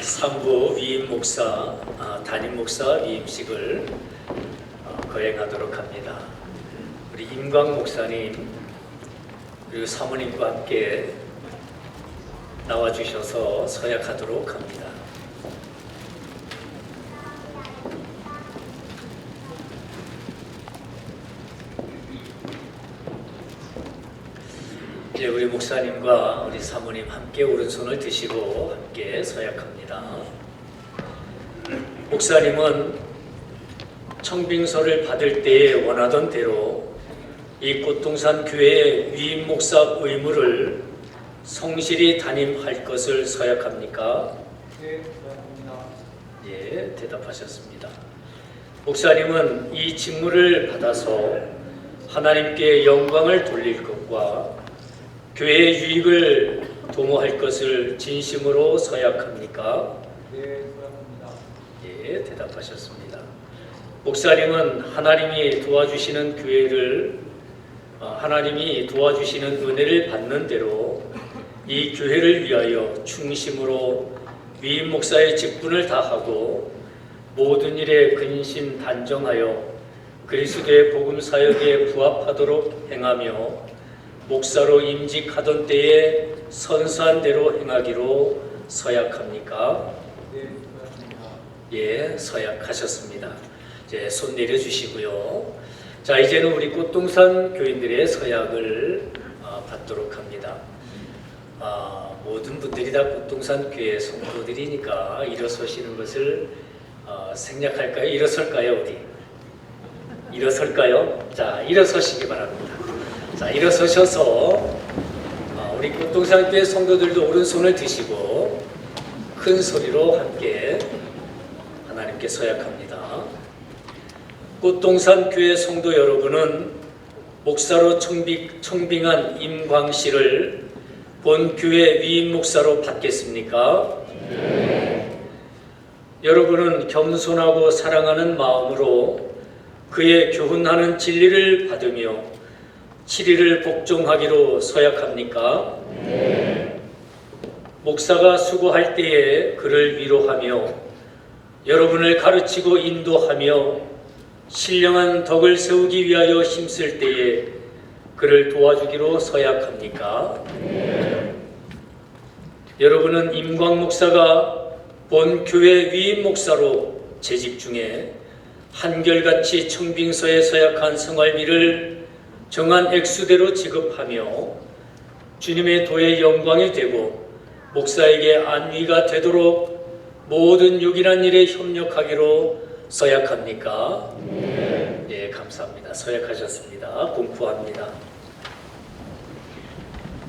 3부 위임 목사, 아, 담임 목사 위임식을 어, 거행하도록 합니다. 우리 임광 목사님 그리고 사모님과 함께 나와주셔서 서약하도록 합니다. 이제 우리 목사님과 우리 사모님 함께 오른손을 드시고 함께 서약합니다. 목사님은 청빙서를 받을 때에 원하던 대로 이 꽃동산 교회의 위임 목사 의무를 성실히 담임할 것을 서약합니까? 네. 예, 대답하셨습니다. 목사님은 이 직무를 받아서 하나님께 영광을 돌릴 것과 교회의 유익을 도모할 것을 진심으로 서약합니까? 네. 예, 대답하셨습니다. 목사님은 하나님이 도와주시는 교회를 어, 하나님이 도와주시는 은혜를 받는 대로 이 교회를 위하여 충심으로 위임 목사의 직분을 다하고 모든 일에 근심 단정하여 그리스도의 복음 사역에 부합하도록 행하며 목사로 임직하던 때에 선수한 대로 행하기로 서약합니까? 네. 예, 서약하셨습니다. 이제 손 내려 주시고요. 자, 이제는 우리 꽃동산 교인들의 서약을 어, 받도록 합니다. 아, 모든 분들이 다 꽃동산 교회 성도들이니까 일어서시는 것을 어, 생략할까요? 일어설까요, 우리? 일어설까요? 자, 일어서시기 바랍니다. 자, 일어서셔서 어, 우리 꽃동산 교회 성도들도 오른손을 드시고 큰 소리로 함께 하나님께 서약합니다. 꽃동산 교회 성도 여러분은 목사로 청빙, 청빙한 임광 씨를 본 교회 위임 목사로 받겠습니까? 여러분은 겸손하고 사랑하는 마음으로 그의 교훈하는 진리를 받으며 7일을 복종하기로 서약합니까? 목사가 수고할 때에 그를 위로하며 여러분을 가르치고 인도하며 신령한 덕을 세우기 위하여 힘쓸 때에 그를 도와주기로 서약합니까? 여러분은 임광 목사가 본 교회 위임 목사로 재직 중에 한결같이 청빙서에 서약한 생활비를 정한 액수대로 지급하며 주님의 도의 영광이 되고 목사에게 안위가 되도록 모든 유일한 일에 협력하기로 서약합니까? 네, 감사합니다. 서약하셨습니다. 공포합니다.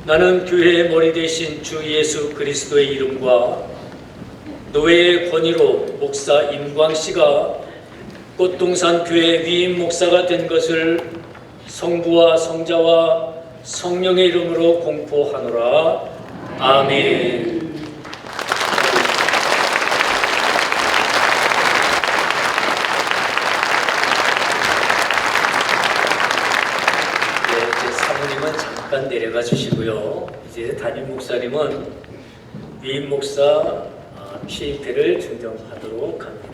나는 교회의 머리 대신 주 예수 그리스도의 이름과 노예의 권위로 목사 임광 씨가 꽃동산 교회 위임 목사가 된 것을 성부와 성자와 성령의 이름으로 공포하노라. 아멘. 네, 사모님은 잠깐 내려가 주시고요. 이제 담임 목사님은 위임 목사 어, 취임패를 증정하도록 합니다.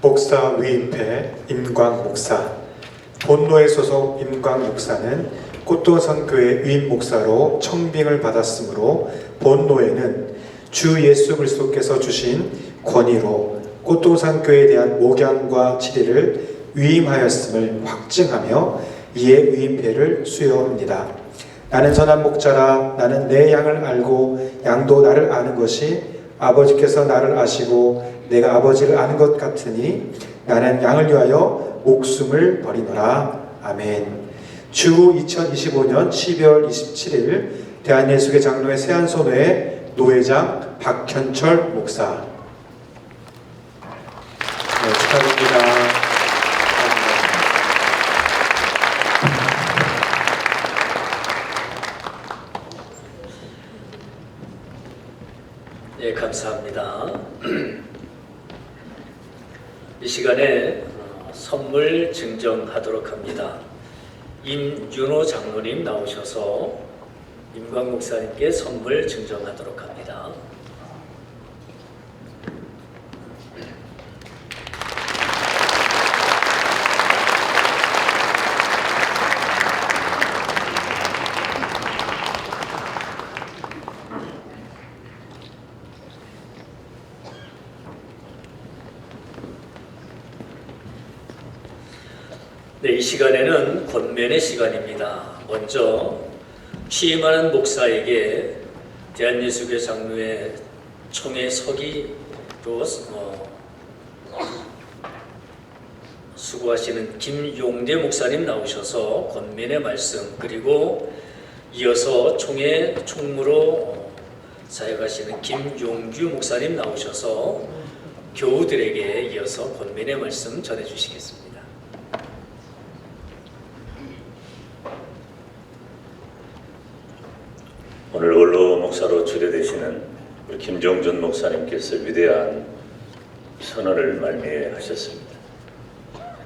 목사 위임패 임광 목사 본노에 소속 임광 목사는 꽃도선 교회 위임 목사로 청빙을 받았으므로 본노에는 주 예수 그리스도께서 주신 권위로 꽃동산 교회에 대한 목양과 치리를 위임하였음을 확증하며 이에 위임패를 수여합니다. 나는 선한 목자라 나는 내 양을 알고 양도 나를 아는 것이 아버지께서 나를 아시고 내가 아버지를 아는 것 같으니 나는 양을 위하여 목숨을 버리노라. 아멘. 주 2025년 12월 27일 대한예수계 장로회 세안소회 노회장 박현철 목사. 네, 축하드립니다. 예, 감사합니다. 이 시간에 어, 선물 증정하도록 합니다. 임윤호 장로님 나오셔서 임광 목사님께 선물 증정하도록 합니다. 네, 이 시간에는 권면의 시간입니다. 먼저 취임하는 목사에게 대한예수교 장로회 총회 서기로 어, 수고하시는 김용대 목사님 나오셔서 권면의 말씀 그리고 이어서 총회 총무로 어, 사역하시는 김용규 목사님 나오셔서 교우들에게 이어서 권면의 말씀 전해주시겠습니다. 오늘 원로 목사로 주례되시는 우리 김종준 목사님께서 위대한 선언을 말미하셨습니다.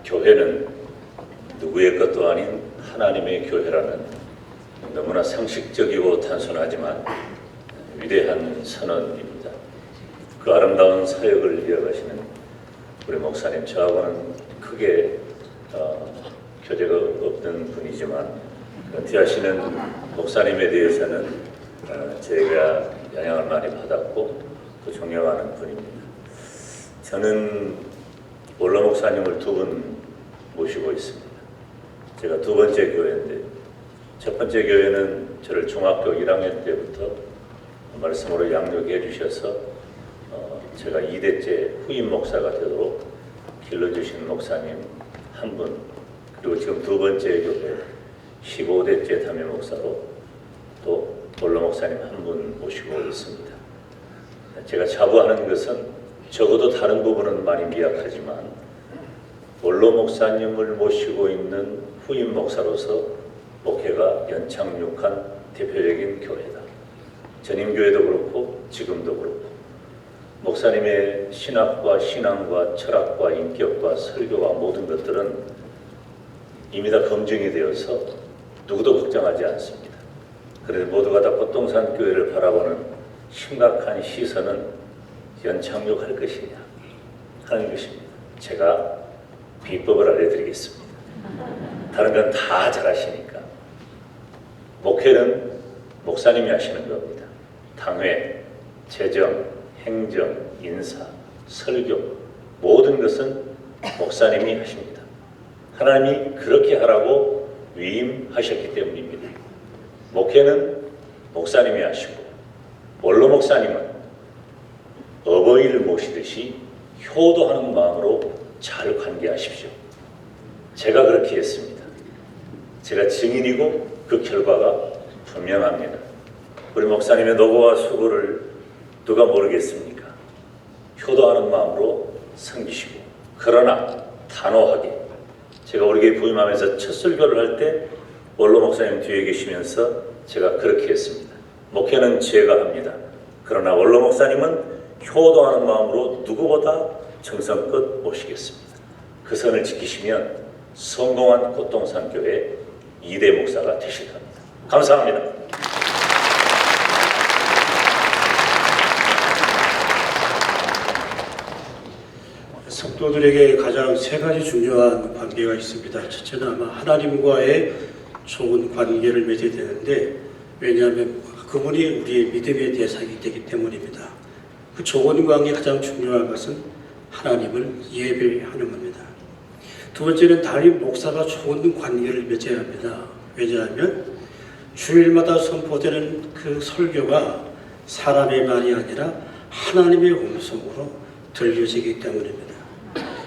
교회는 누구의 것도 아닌 하나님의 교회라는 너무나 상식적이고 단순하지만 위대한 선언입니다. 그 아름다운 사역을 이어가시는 우리 목사님 저하고는 크게 어, 교제가 없는 분이지만 은퇴하시는 목사님에 대해서는 어, 제가 영향을 많이 받았고 또 존경하는 분입니다. 저는 원로 목사님을 두 분 모시고 있습니다. 제가 두 번째 교회인데 첫 번째 교회는 저를 중학교 1학년 때부터 말씀으로 양육해 주셔서 어, 제가 2대째 후임 목사가 되도록 길러주신 목사님 한 분, 그리고 지금 두 번째 교회 15대째 담임 목사로 또 원로 목사님 한 분 모시고 있습니다. 제가 자부하는 것은 적어도 다른 부분은 많이 미약하지만 원로 목사님을 모시고 있는 후임 목사로서 목회가 연착륙한 대표적인 교회다. 전임 교회도 그렇고 지금도 그렇고 목사님의 신학과 신앙과 철학과 인격과 설교와 모든 것들은 이미 다 검증이 되어서 누구도 걱정하지 않습니다. 그래서 모두가 다 꽃동산 교회를 바라보는 심각한 시선은 연착륙할 것이냐 하는 것입니다. 제가 비법을 알려드리겠습니다. 다른 건 다 잘하시니까. 목회는 목사님이 하시는 겁니다. 당회, 재정, 행정, 인사, 설교 모든 것은 목사님이 하십니다. 하나님이 그렇게 하라고 위임하셨기 때문입니다. 목회는 목사님이 하시고 원로 목사님은 어버이를 모시듯이 효도하는 마음으로 잘 관계하십시오. 제가 그렇게 했습니다. 제가 증인이고 그 결과가 분명합니다. 우리 목사님의 노고와 수고를 누가 모르겠습니까? 효도하는 마음으로 섬기시고 그러나 단호하게 제가 우리 교회 부임하면서 첫 설교를 할때 원로 목사님 뒤에 계시면서 제가 그렇게 했습니다. 목회는 제가 합니다. 그러나 원로 목사님은 효도하는 마음으로 누구보다 정성껏 모시겠습니다. 그 선을 지키시면 성공한 꽃동산 교회 2대 목사가 되실 겁니다. 감사합니다. 성도들에게 가장 세 가지 중요한 관계가 있습니다. 첫째는 아마 하나님과의 좋은 관계를 맺어야 되는데 왜냐하면 그분이 우리의 믿음의 대상이 되기 때문입니다. 그 좋은 관계 가장 중요한 것은 하나님을 예배하는 겁니다. 두 번째는 담임 목사가 좋은 관계를 맺어야 합니다. 왜냐하면 주일마다 선포되는 그 설교가 사람의 말이 아니라 하나님의 음성으로 들려지기 때문입니다.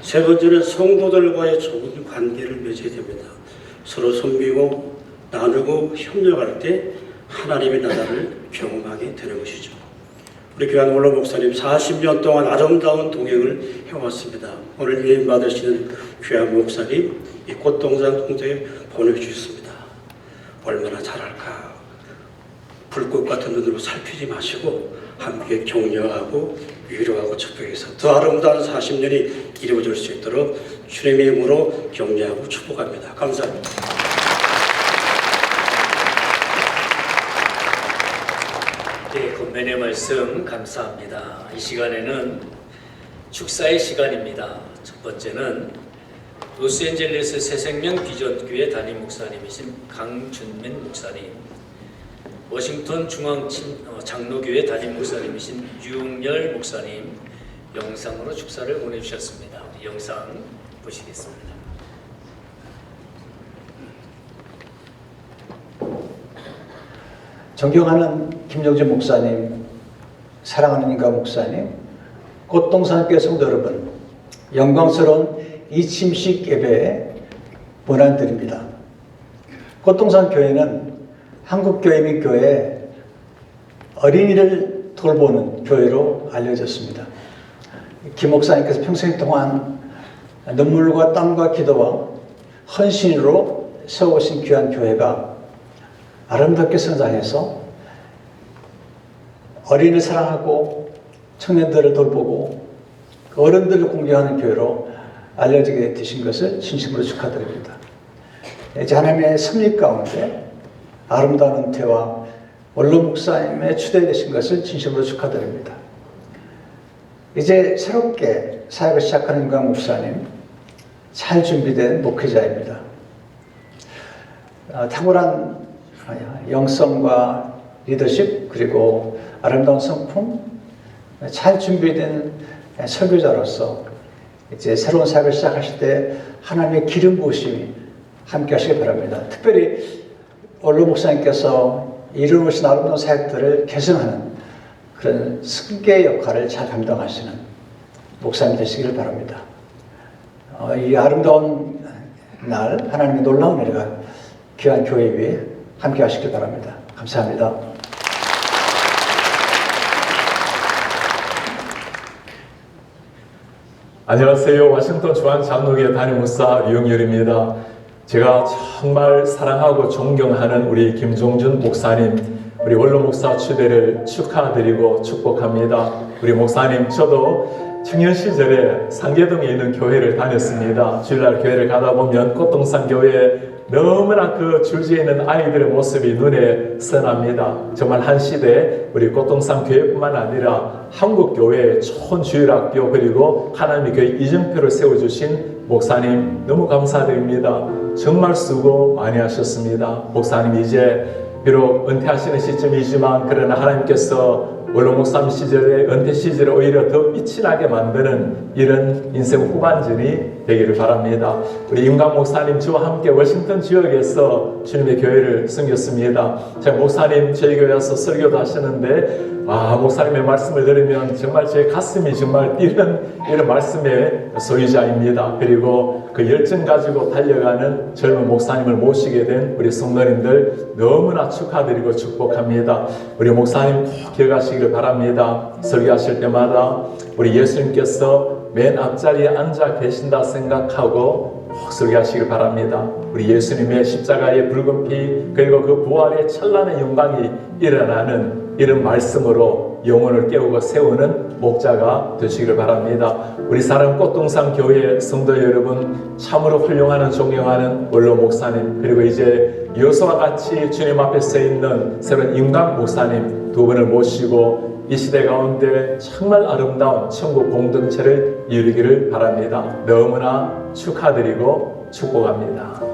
세 번째는 성도들과의 좋은 관계를 맺어야 됩니다. 서로 섬기고 나누고 협력할 때 하나님의 나라를 경험하게 되는 것이죠. 우리 귀한 원로 목사님 40년 동안 아름다운 동행을 해왔습니다. 오늘 위임 받으시는 귀한 목사님 이 꽃동산 공도에 보내주셨습니다. 얼마나 잘할까. 불꽃 같은 눈으로 살피지 마시고 함께 격려하고 위로하고 축복해서 더 아름다운 40년이 이루어질 수 있도록 주님의 힘으로 격려하고 축복합니다. 감사합니다. 예, 건면의 말씀 감사합니다. 이 시간에는 축사의 시간입니다. 첫 번째는 로스앤젤레스 새생명 비전교회 담임 목사님이신 강준민 목사님, 워싱턴 중앙 친- 어, 장로교회 담임 목사님이신 유웅열 목사님 영상으로 축사를 보내주셨습니다. 이 영상 보시겠습니다. 존경하는 김정진 목사님, 사랑하는 인가 목사님, 꽃동산교회 성도 여러분, 영광스러운 이 침식 예배에 문안 드립니다. 꽃동산 교회는 한국교회 및 교회 어린이를 돌보는 교회로 알려졌습니다. 김 목사님께서 평생 동안 눈물과 땀과 기도와 헌신으로 세워오신 귀한 교회가 아름답게 성장해서 어린이를 사랑하고 청년들을 돌보고 그 어른들을 공경하는 교회로 알려지게 되신 것을 진심으로 축하드립니다. 이제 하나님의 섭리 가운데 아름다운 은퇴와 원로 목사님의 추대되신 것을 진심으로 축하드립니다. 이제 새롭게 사역을 시작하는 윤광 목사님 잘 준비된 목회자입니다. 아, 탁월한 영성과 리더십 그리고 아름다운 성품 잘 준비된 설교자로서 이제 새로운 사역을 시작하실 때 하나님의 기름 부으심이 함께 하시기 바랍니다. 특별히 원로 목사님께서 이루어오신 아름다운 사역들을 개성하는 그런 승계 역할을 잘 감당하시는 목사님 되시기를 바랍니다. 어, 이 아름다운 날 하나님의 놀라운 은혜가 귀한 교회 위에 함께 하시길 바랍니다. 감사합니다. 안녕하세요. 워싱턴 중앙 장로교회 담임 목사 유영열입니다. 제가 정말 사랑하고 존경하는 우리 김종준 목사님, 우리 원로 목사 추대를 축하드리고 축복합니다. 우리 목사님, 저도 청년 시절에 상계동에 있는 교회를 다녔습니다. 주일날 교회를 가다 보면 꽃동산 교회 너무나 그 줄지에 있는 아이들의 모습이 눈에 선합니다. 정말 한 시대 우리 꽃동산 교회뿐만 아니라 한국 교회의 좋은 주일학교 그리고 하나님의 교회 이정표를 세워주신 목사님 너무 감사드립니다. 정말 수고 많이 하셨습니다. 목사님 이제 비록 은퇴하시는 시점이지만 그러나 하나님께서 원로 목사님 시절에 은퇴 시절에 오히려 더 빛이 나게 만드는 이런 인생 후반전이 되기를 바랍니다. 우리 임강 목사님 저와 함께 워싱턴 지역에서 주님의 교회를 섬겼습니다. 제가 목사님 저희 교회 와서 설교도 하시는데 아 목사님의 말씀을 들으면 정말 제 가슴이 정말 뛰는 이런 말씀의 소유자입니다. 그리고 그 열정 가지고 달려가는 젊은 목사님을 모시게 된 우리 성도님들 너무나 축하드리고 축복합니다. 우리 목사님 꼭 기억하시기를 바랍니다. 설교하실 때마다 우리 예수님께서 맨 앞자리에 앉아 계신다 생각하고 꼭 설교하시길 바랍니다. 우리 예수님의 십자가의 붉은 피 그리고 그 부활의 찬란한 영광이 일어나는 이런 말씀으로 영혼을 깨우고 세우는 목자가 되시기를 바랍니다. 우리 사랑 꽃동산 교회 성도 여러분 참으로 훌륭하는 존경하는 원로 목사님 그리고 이제 여수와 같이 주님 앞에 서 있는 새로운 임강 목사님 두 분을 모시고 이 시대 가운데 정말 아름다운 천국 공동체를 이루기를 바랍니다. 너무나 축하드리고 축복합니다.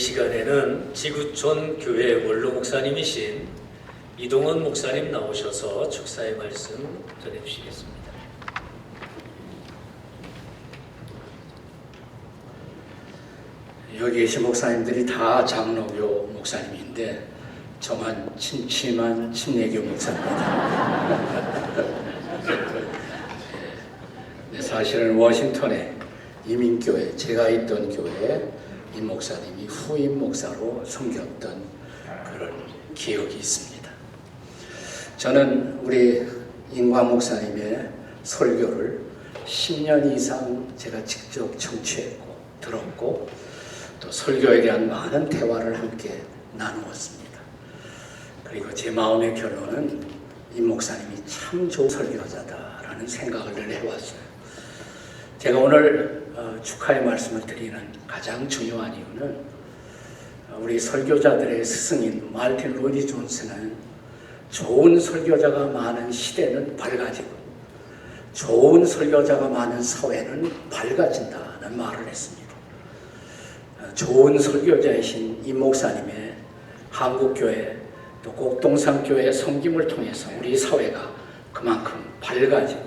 시간에는 지구촌 교회 원로 목사님이신 이동원 목사님 나오셔서 축사의 말씀 전해주시겠습니다. 여기 계신 목사님들이 다 장로교 목사님인데 저만 침침한 침례교 목사입니다. 네, 사실은 워싱턴에 이민교회 제가 있던 교회에 이 목사님이 후임 목사로 섬겼던 그런 기억이 있습니다. 저는 우리 인과 목사님의 설교를 10년 이상 제가 직접 청취했고 들었고 또 설교에 대한 많은 대화를 함께 나누었습니다. 그리고 제 마음의 결론은 이 목사님이 참 좋은 설교자다라는 생각을 늘 해왔어요. 제가 오늘 어, 축하의 말씀을 드리는 가장 중요한 이유는 어, 우리 설교자들의 스승인 말틴 로디 존스는 좋은 설교자가 많은 시대는 밝아지고 좋은 설교자가 많은 사회는 밝아진다는 말을 했습니다. 어, 좋은 설교자이신 이 목사님의 한국교회 또 곡동산교회 섬김을 통해서 우리 사회가 그만큼 밝아지고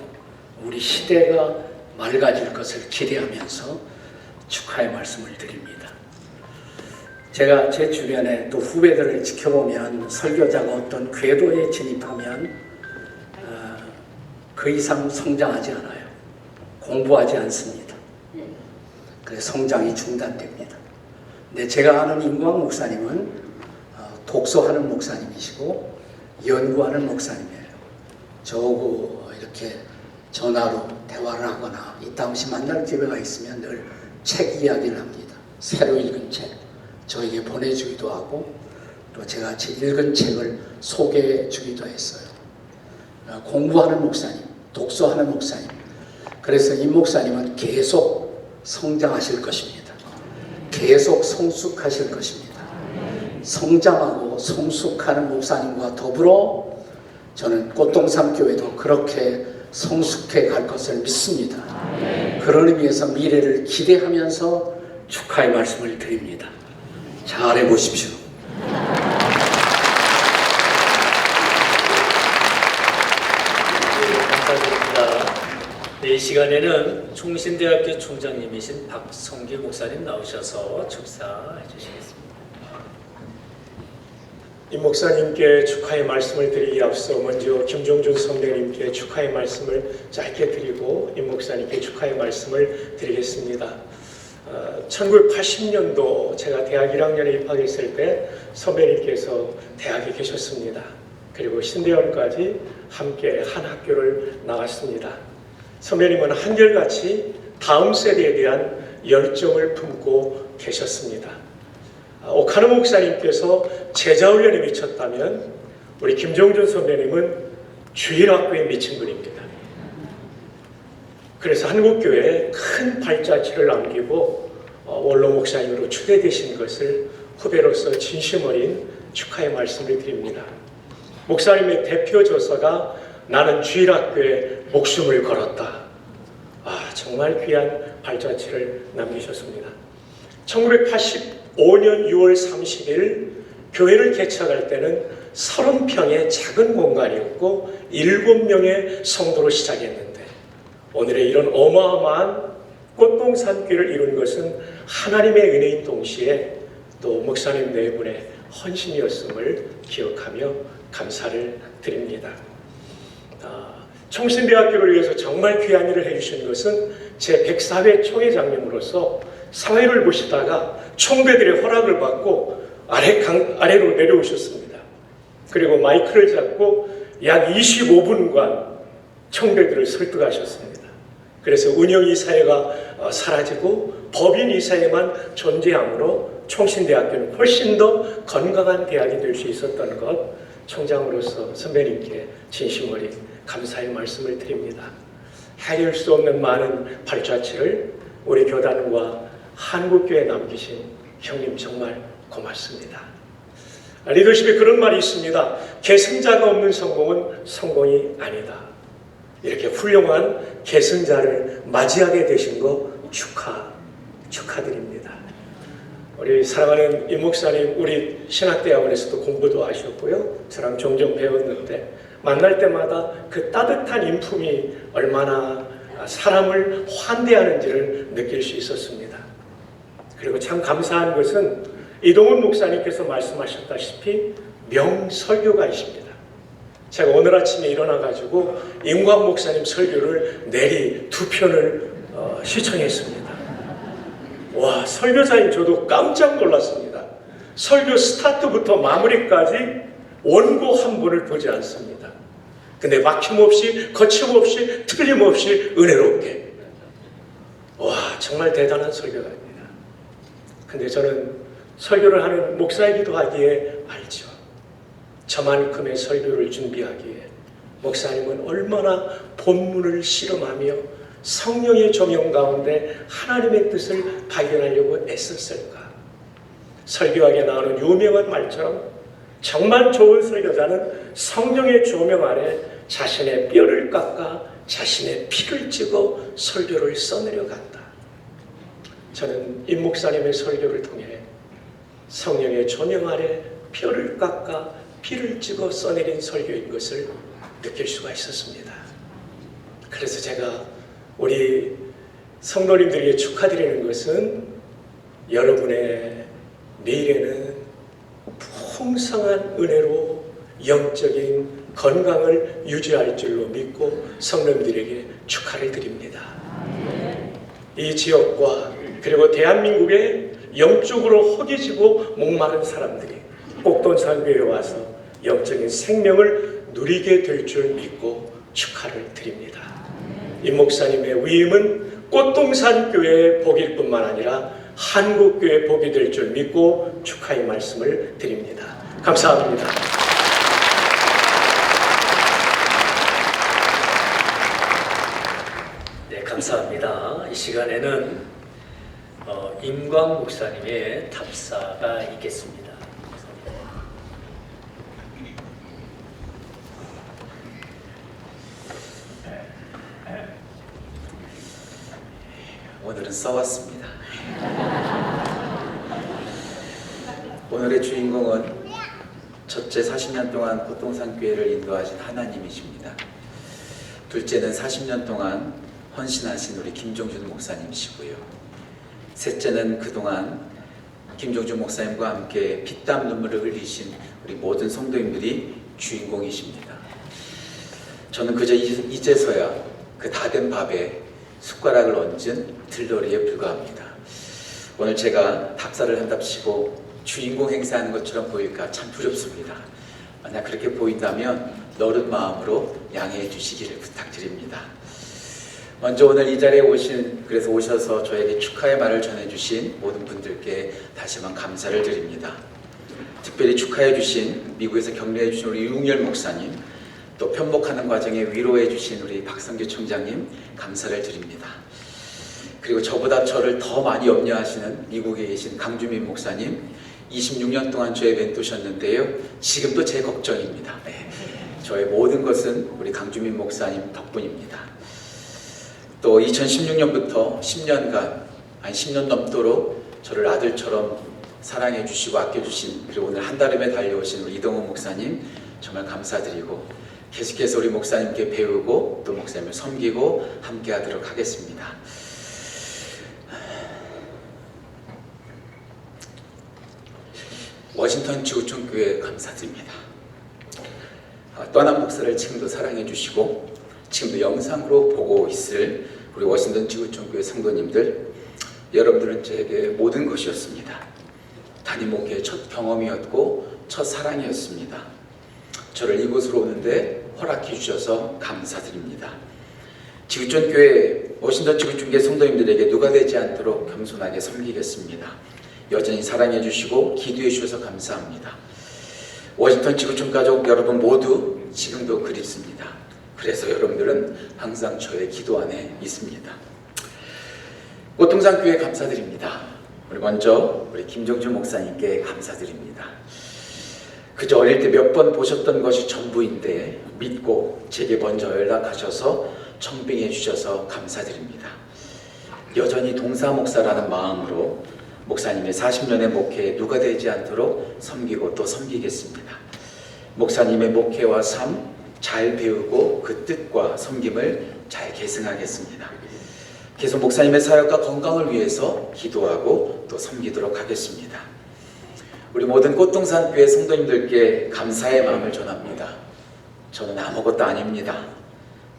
우리 시대가 맑아질 것을 기대하면서 축하의 말씀을 드립니다. 제가 제 주변에 또 후배들을 지켜보면 설교자가 어떤 궤도에 진입하면 어, 그 이상 성장하지 않아요. 공부하지 않습니다. 그래서 성장이 중단됩니다. 근데 제가 아는 임광 목사님은 어, 독서하는 목사님이시고 연구하는 목사님이에요. 저하고 이렇게 전화로 대화를 하거나 이따 없이 만날 기회가 있으면 늘 책 이야기를 합니다. 새로 읽은 책 저에게 보내주기도 하고 또 제가 제 읽은 책을 소개해 주기도 했어요. 어, 공부하는 목사님, 독서하는 목사님. 그래서 이 목사님은 계속 성장하실 것입니다. 계속 성숙하실 것입니다. 성장하고 성숙하는 목사님과 더불어 저는 꽃동산 교회도 그렇게 성숙해 갈 것을 믿습니다. 그런 의미에서 미래를 기대하면서 축하의 말씀을 드립니다. 잘해 보십시오. 네, 감사드립니다. 네, 이 시간에는 총신대학교 총장님이신 박성길 목사님 나오셔서 축사해 주시겠습니다. 임 목사님께 축하의 말씀을 드리기 앞서 먼저 김종준 선배님께 축하의 말씀을 짧게 드리고 임 목사님께 축하의 말씀을 드리겠습니다. 어, 1980년도 제가 대학 1학년에 입학했을 때 선배님께서 대학에 계셨습니다. 그리고 신대원까지 함께 한 학교를 나갔습니다. 선배님은 한결같이 다음 세대에 대한 열정을 품고 계셨습니다. 아, 오카노 목사님께서 제자 훈련에 미쳤다면 우리 김종준 선배님은 주일학교에 미친 분입니다. 그래서 한국교회에 큰 발자취를 남기고 어, 원로 목사님으로 추대되신 것을 후배로서 진심 어린 축하의 말씀을 드립니다. 목사님의 대표 저서가 나는 주일학교에 목숨을 걸었다. 아, 정말 귀한 발자취를 남기셨습니다. 1985년 6월 30일 교회를 개척할 때는 30평의 작은 공간이었고 7명의 성도로 시작했는데 오늘의 이런 어마어마한 꽃동산길을 이룬 것은 하나님의 은혜인 동시에 또 목사님 네 분의 헌신이었음을 기억하며 감사를 드립니다. 아, 청신대학교를 위해서 정말 귀한 일을 해주신 것은 제 104회 총회장님으로서 사회를 보시다가 총대들의 허락을 받고 아래 강, 아래로 내려오셨습니다. 그리고 마이크를 잡고 약 25분간 총대들을 설득하셨습니다. 그래서 운영 이사회가 어, 사라지고 법인 이사회만 존재함으로 총신대학교는 훨씬 더 건강한 대학이 될 수 있었던 것 총장으로서 선배님께 진심 어린 감사의 말씀을 드립니다. 해낼 수 없는 많은 발자취를 우리 교단과 한국교회에 남기신 형님 정말 고맙습니다. 리더십에 그런 말이 있습니다. 계승자가 없는 성공은 성공이 아니다. 이렇게 훌륭한 계승자를 맞이하게 되신 거 축하, 축하드립니다. 우리 사랑하는 임 목사님, 우리 신학대학원에서도 공부도 하셨고요. 저랑 종종 배웠는데 만날 때마다 그 따뜻한 인품이 얼마나 사람을 환대하는지를 느낄 수 있었습니다. 그리고 참 감사한 것은 이동훈 목사님께서 말씀하셨다시피 명설교가이십니다. 제가 오늘 아침에 일어나가지고 임광 목사님 설교를 내리 두 편을 어, 시청했습니다. 와, 설교자인 저도 깜짝 놀랐습니다. 설교 스타트부터 마무리까지 원고 한 번을 보지 않습니다. 근데 막힘없이, 거침없이, 틀림없이 은혜롭게. 와, 정말 대단한 설교가입니다. 근데 저는 설교를 하는 목사이기도 하기에 알죠. 저만큼의 설교를 준비하기에 목사님은 얼마나 본문을 실험하며 성령의 조명 가운데 하나님의 뜻을 발견하려고 애썼을까? 설교하게 나오는 유명한 말처럼 정말 좋은 설교자는 성령의 조명 아래 자신의 뼈를 깎아 자신의 피를 찍어 설교를 써내려간다. 저는 임 목사님의 설교를 통해 성령의 조명 아래 뼈를 깎아 피를 찍어 써내린 설교인 것을 느낄 수가 있었습니다. 그래서 제가 우리 성도님들에게 축하드리는 것은 여러분의 미래는 풍성한 은혜로 영적인 건강을 유지할 줄로 믿고 성도님들에게 축하를 드립니다. 이 지역과 그리고 대한민국의 영적으로 허기지고 목마른 사람들이 꼭돈산교에 와서 영적인 생명을 누리게 될 줄 믿고 축하를 드립니다. 이 목사님의 위임은 꽃동산교회의 복일 뿐만 아니라 한국교회 복이 될 줄 믿고 축하의 말씀을 드립니다. 감사합니다. 네, 감사합니다. 이 시간에는 어, 임광 목사님의 답사가 있겠습니다. 오늘은 써왔습니다. 오늘의 주인공은 첫째 40년 동안 꽃동산 교회를 인도하신 하나님이십니다. 둘째는 40년 동안 헌신하신 우리 김종준 목사님이시고요. 셋째는 그동안 김종준 목사님과 함께 피땀 눈물을 흘리신 우리 모든 성도님들이 주인공이십니다. 저는 그저 이- 이제서야 그 다 된 밥에 숟가락을 얹은 들러리에 불과합니다. 오늘 제가 답사를 한답시고 주인공 행사하는 것처럼 보일까 참 두렵습니다. 만약 그렇게 보인다면 너른 마음으로 양해해 주시기를 부탁드립니다. 먼저 오늘 이 자리에 오신 그래서 오셔서 저에게 축하의 말을 전해주신 모든 분들께 다시 한번 감사를 드립니다. 특별히 축하해 주신 미국에서 격려해 주신 우리 유웅열 목사님 또 편목하는 과정에 위로해 주신 우리 박성규 총장님 감사를 드립니다. 그리고 저보다 저를 더 많이 염려하시는 미국에 계신 강주민 목사님 26년 동안 저의 멘토셨는데요. 지금도 제 걱정입니다. 네. 저의 모든 것은 우리 강주민 목사님 덕분입니다. 또 2016년부터 10년간 아니 10년 넘도록 저를 아들처럼 사랑해 주시고 아껴 주신 그리고 오늘 한달음에 달려오신 우리 이동훈 목사님 정말 감사드리고 계속해서 우리 목사님께 배우고 또 목사님을 섬기고 함께 하도록 하겠습니다. 워싱턴 지구촌 교회 감사드립니다. 아, 떠난 목사를 지금도 사랑해 주시고 지금도 영상으로 보고 있을 우리 워싱턴 지구촌 교회 성도님들 여러분들은 저에게 모든 것이었습니다. 담임 목회의 첫 경험이었고 첫 사랑이었습니다. 저를 이곳으로 오는데 허락해 주셔서 감사드립니다. 지구촌 교회 워싱턴 지구촌 교회 성도님들에게 누가 되지 않도록 겸손하게 섬기겠습니다. 여전히 사랑해 주시고 기도해 주셔서 감사합니다. 워싱턴 지구촌 가족 여러분 모두 지금도 그립습니다. 그래서 여러분들은 항상 저의 기도 안에 있습니다. 꽃동산 교회 감사드립니다. 우리 먼저 우리 김정준 목사님께 감사드립니다. 그저 어릴 때 몇 번 보셨던 것이 전부인데 믿고 제게 먼저 연락하셔서 청빙해 주셔서 감사드립니다. 여전히 동사 목사라는 마음으로 목사님의 40년의 목회에 누가 되지 않도록 섬기고 또 섬기겠습니다. 목사님의 목회와 삶 잘 배우고 그 뜻과 섬김을 잘 계승하겠습니다. 계속 목사님의 사역과 건강을 위해서 기도하고 또 섬기도록 하겠습니다. 우리 모든 꽃동산 교회 성도님들께 감사의 마음을 전합니다. 저는 아무것도 아닙니다.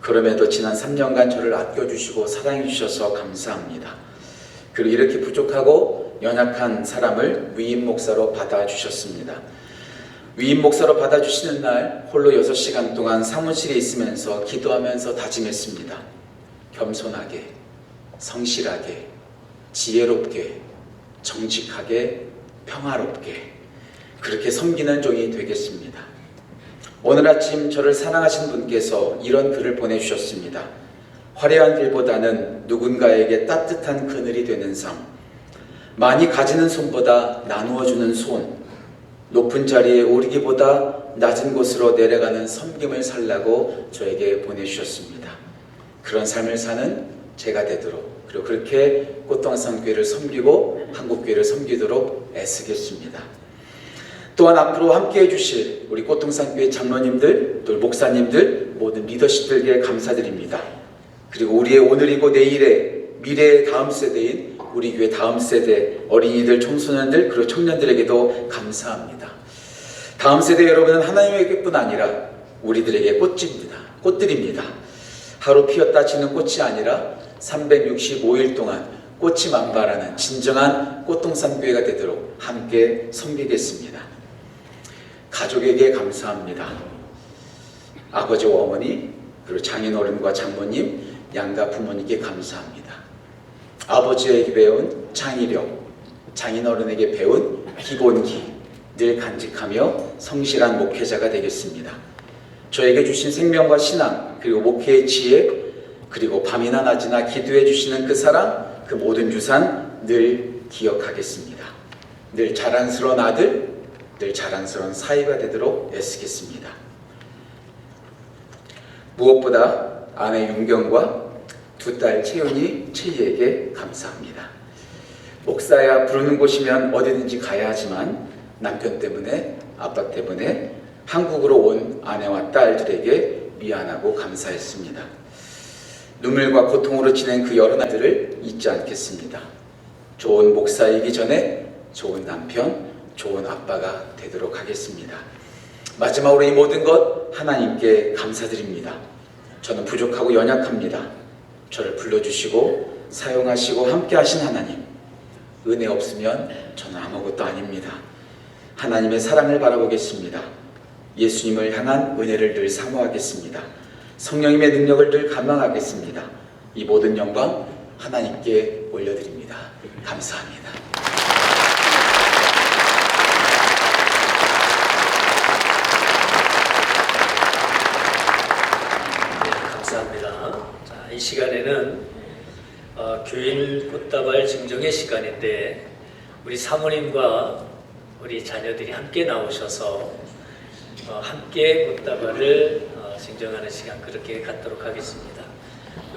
그럼에도 지난 3년간 저를 아껴주시고 사랑해주셔서 감사합니다. 그리고 이렇게 부족하고 연약한 사람을 위임 목사로 받아주셨습니다. 위임 목사로 받아주시는 날 홀로 6시간 동안 사무실에 있으면서 기도하면서 다짐했습니다. 겸손하게, 성실하게, 지혜롭게, 정직하게, 평화롭게 그렇게 섬기는 종이 되겠습니다. 오늘 아침 저를 사랑하신 분께서 이런 글을 보내주셨습니다. 화려한 길보다는 누군가에게 따뜻한 그늘이 되는 삶. 많이 가지는 손보다 나누어 주는 손. 높은 자리에 오르기보다 낮은 곳으로 내려가는 섬김을 살라고 저에게 보내주셨습니다. 그런 삶을 사는 제가 되도록 그리고 그렇게 꽃동산교회를 섬기고 한국교회를 섬기도록 애쓰겠습니다. 또한 앞으로 함께해 주실 우리 꽃동산교회 장로님들, 또 목사님들, 모든 리더십들에게 감사드립니다. 그리고 우리의 오늘이고 내일의 미래의 다음 세대인 우리 교회 다음 세대 어린이들, 청소년들, 그리고 청년들에게도 감사합니다. 다음 세대 여러분은 하나님에게뿐 아니라 우리들에게 꽃입니다. 꽃들입니다. 하루 피었다 지는 꽃이 아니라 365일 동안 꽃이 만발하는 진정한 꽃동산교회가 되도록 함께 섬기겠습니다. 가족에게 감사합니다. 아버지와 어머니, 그리고 장인어른과 장모님, 양가 부모님께 감사합니다. 아버지에게 배운 창의력, 장인어른에게 배운 기본기, 늘 간직하며 성실한 목회자가 되겠습니다. 저에게 주신 생명과 신앙, 그리고 목회의 지혜, 그리고 밤이나 낮이나 기도해 주시는 그 사랑, 그 모든 유산 늘 기억하겠습니다. 늘 자랑스러운 아들, 늘 자랑스러운 사이가 되도록 애쓰겠습니다. 무엇보다 아내 윤경과 두 딸 채윤이, 채희에게 감사합니다. 목사야 부르는 곳이면 어디든지 가야 하지만 남편 때문에 아빠 때문에 한국으로 온 아내와 딸들에게 미안하고 감사했습니다. 눈물과 고통으로 지낸 그 여러 날들을 잊지 않겠습니다. 좋은 목사이기 전에 좋은 남편, 좋은 아빠가 되도록 하겠습니다. 마지막으로 이 모든 것 하나님께 감사드립니다. 저는 부족하고 연약합니다. 저를 불러주시고 사용하시고 함께 하신 하나님. 은혜 없으면 저는 아무것도 아닙니다. 하나님의 사랑을 바라보겠습니다. 예수님을 향한 은혜를 늘 사모하겠습니다. 성령님의 능력을 늘 감망하겠습니다. 이 모든 영광 하나님께 올려드립니다. 감사합니다. 네, 감사합니다. 자, 이 시간에는 어, 교인 꽃다발 증정의 시간인데 우리 사모님과 우리 자녀들이 함께 나오셔서 어, 함께 꽃다발을 어, 증정하는 시간 그렇게 갖도록 하겠습니다.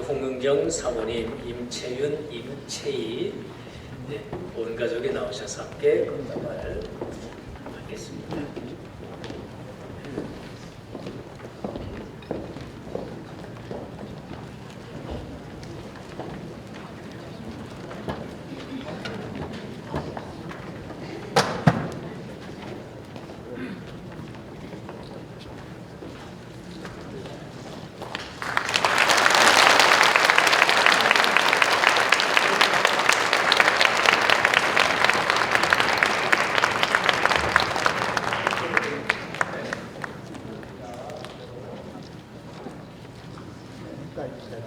홍은경 사모님, 임채윤, 임채희 네, 온 가족이 나오셔서 함께 꽃다발 하겠습니다. Thanks, Ed.